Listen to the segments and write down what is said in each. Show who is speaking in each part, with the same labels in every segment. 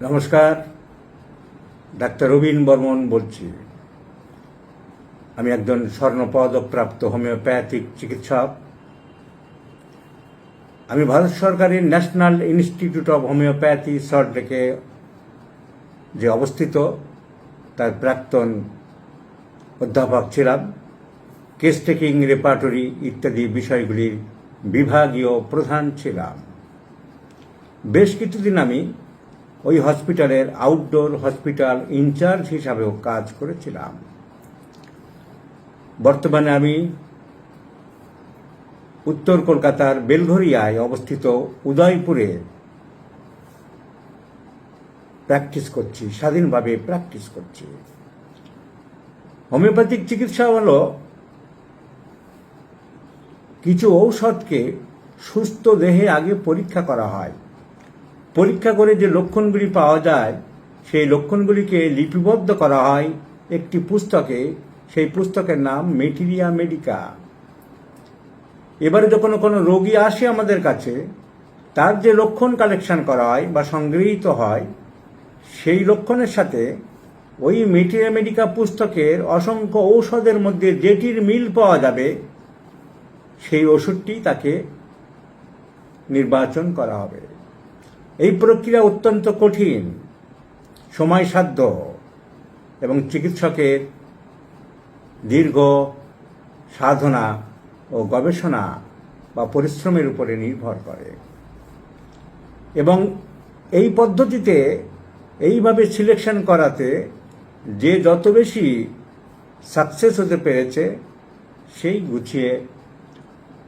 Speaker 1: নমস্কার, ডাক্তার রবীন বর্মন বলছি। আমি একজন স্বর্ণপদকপ্রাপ্ত হোমিওপ্যাথিক চিকিৎসক। আমি ভারত সরকারের ন্যাশনাল ইনস্টিটিউট অফ হোমিওপ্যাথি সল্টলেকে যে অবস্থিত, তার প্রাক্তন অধ্যাপক ছিলাম। কেস টেকিং, রেপার্টরি ইত্যাদি বিষয়গুলির বিভাগীয় প্রধান ছিলাম। বেশ কিছুদিন আমি ওই হসপিটালের আউটডোর হসপিটাল ইনচার্জ হিসাবেও কাজ করেছিলাম। বর্তমানে আমি উত্তর কলকাতার বেলঘরিয়ায় অবস্থিত উদয়পুরে প্র্যাকটিস করছি, স্বাধীনভাবে প্র্যাকটিস করছি। হোমিওপ্যাথিক চিকিৎসা হল কিছু ঔষধকে সুস্থ দেহে আগে পরীক্ষা করা হয়। পরীক্ষা করে যে লক্ষণগুলি পাওয়া যায়, সেই লক্ষণগুলিকে লিপিবদ্ধ করা হয় একটি পুস্তকে। সেই পুস্তকের নাম মেটিরিয়া মেডিকা। এবারে যখন কোনো রোগী আসে আমাদের কাছে, তার যে লক্ষণ কালেকশন করা হয় বা সংগৃহীত হয়, সেই লক্ষণের সাথে ওই মেটিরিয়া মেডিকা পুস্তকের অসংখ্য ঔষধের মধ্যে যেটির মিল পাওয়া যাবে, সেই ওষুধটি তাকে নির্বাচন করা হবে। এই প্রক্রিয়া অত্যন্ত কঠিন, সময়সাধ্য, এবং চিকিৎসকের দীর্ঘ সাধনা ও গবেষণা বা পরিশ্রমের উপরে নির্ভর করে। এবং এই পদ্ধতিতে এইভাবে সিলেকশন করাতে যে যত বেশি সাকসেস হতে পেরেছে, সেই গুছিয়ে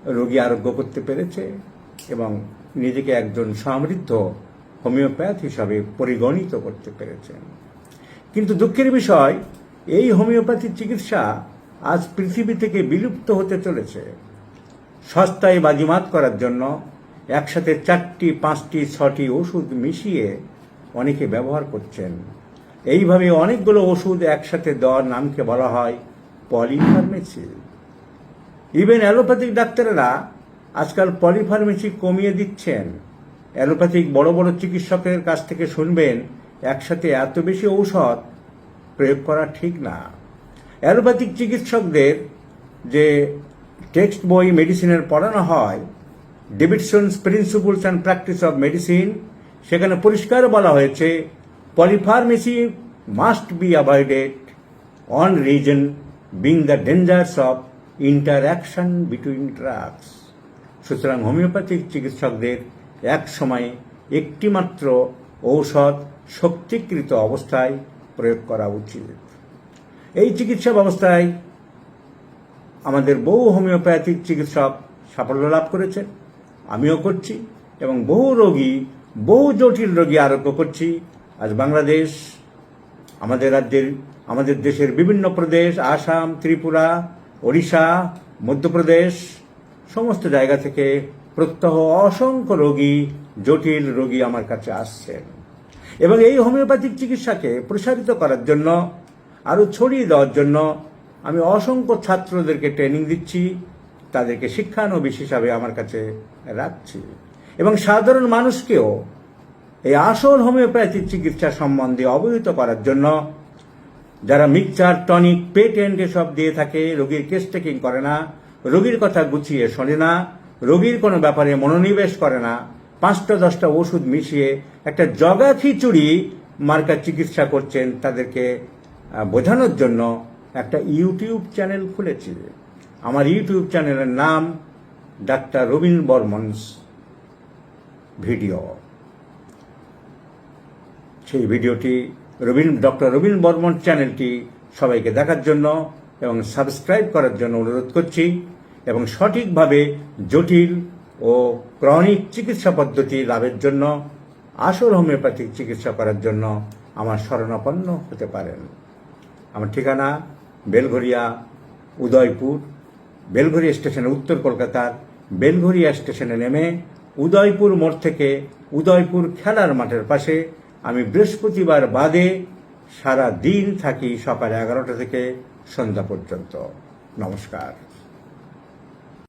Speaker 1: রোগী আরোগ্য করতে পেরেছে এবং নিজেকে একজন সমৃদ্ধ হোমিওপ্যাথ হিসাবে পরিগণিত করতে পেরেছেন কিন্তু দুঃখের বিষয়, এই হোমিওপ্যাথি চিকিৎসা আজ পৃথিবী থেকে বিলুপ্ত হতে চলেছে। সস্তায় বাজিমাত করার জন্য একসাথে চারটি, পাঁচটি, ছটি ওষুধ মিশিয়ে অনেকে ব্যবহার করছেন। এইভাবে অনেকগুলো ওষুধ একসাথে দেওয়ার নামকে বলা হয় পলিফার্মেসি। ইভেন অ্যালোপ্যাথিক ডাক্তারেরা আজকাল পলিফার্মেসি কমিয়ে দিচ্ছেন। অ্যালোপ্যাথিক বড় বড় চিকিৎসকের কাছ থেকে শুনবেন, একসাথে এত বেশি ঔষধ প্রয়োগ করা ঠিক না। অ্যালোপ্যাথিক চিকিৎসকদের যে টেক্সট বই মেডিসিনের পড়ানো হয় Davidson's principles and practice of medicine সেখানে পরিষ্কার বলা হয়েছে, polypharmacy must be avoided on reason being the dangers of interaction between drugs সুতরাং হোমিওপ্যাথিক চিকিৎসকদের এক সময় একটিমাত্র ঔষধ শক্তিকৃত অবস্থায় প্রয়োগ করা উচিত। এই চিকিৎসা ব্যবস্থায় আমাদের বহু হোমিওপ্যাথিক চিকিৎসক সাফল্য লাভ করেছে আমিও করছি এবং বহু রোগী, বহু জটিল রোগী আরোগ্য করছি। আজ বাংলাদেশ, আমাদের রাজ্যের, আমাদের দেশের বিভিন্ন প্রদেশ, আসাম, ত্রিপুরা, ওড়িশা, মধ্যপ্রদেশ সমস্ত জায়গা থেকে প্রত্যহ অসংখ্য রোগী, জটিল রোগী আমার কাছে আসছেন। এবং এই হোমিওপ্যাথিক চিকিৎসাকে প্রসারিত করার জন্য, আরও ছড়িয়ে দেওয়ার জন্য আমি অসংখ্য ছাত্রদেরকে ট্রেনিং দিচ্ছি, তাদেরকে শিক্ষানবিশ হিসাবে আমার কাছে রাখছি। এবং সাধারণ মানুষকেও এই আসল হোমিওপ্যাথিক চিকিৎসা সম্বন্ধে অবহিত করার জন্য যারা মিক্সচার টনিক, পেটেন্ট এসব দিয়ে থাকে, রোগীর কেস টেকিং করে না রোগীর কথা গুছিয়ে শোনে না, রোগীর কোনো ব্যাপারে মনোনিবেশ করে না, পাঁচটা দশটা ওষুধ মিশিয়ে একটা জগা খিচুড়ি মার্কার চিকিৎসা করছেন তাদেরকে বোঝানোর জন্য একটা ইউটিউব চ্যানেল খুলেছি। আমার ইউটিউব চ্যানেলের নাম ডাক্তার রবীন বর্মনস ভিডিও। সেই ভিডিওটি রবীন, ডক্টর রবীন বর্মন চ্যানেলটি সবাইকে দেখার জন্য এবং সাবস্ক্রাইব করার জন্য অনুরোধ করছি এবং সঠিকভাবে জটিল ও ক্রনিক চিকিৎসা পদ্ধতি লাভের জন্য, আসল হোমিওপ্যাথিক চিকিৎসা করার জন্য আমার শরণাপন্ন হতে পারেন। আমার ঠিকানা বেলঘরিয়া উদয়পুর বেলঘরিয়া স্টেশনে উত্তর কলকাতার বেলঘরিয়া স্টেশনে নেমে উদয়পুর মোড় থেকে উদয়পুর খেলার মাঠের পাশে আমি বৃহস্পতিবার বাদে সারা দিন থাকি সকাল এগারোটা থেকে সন্ধ্যা পর্যন্ত নমস্কার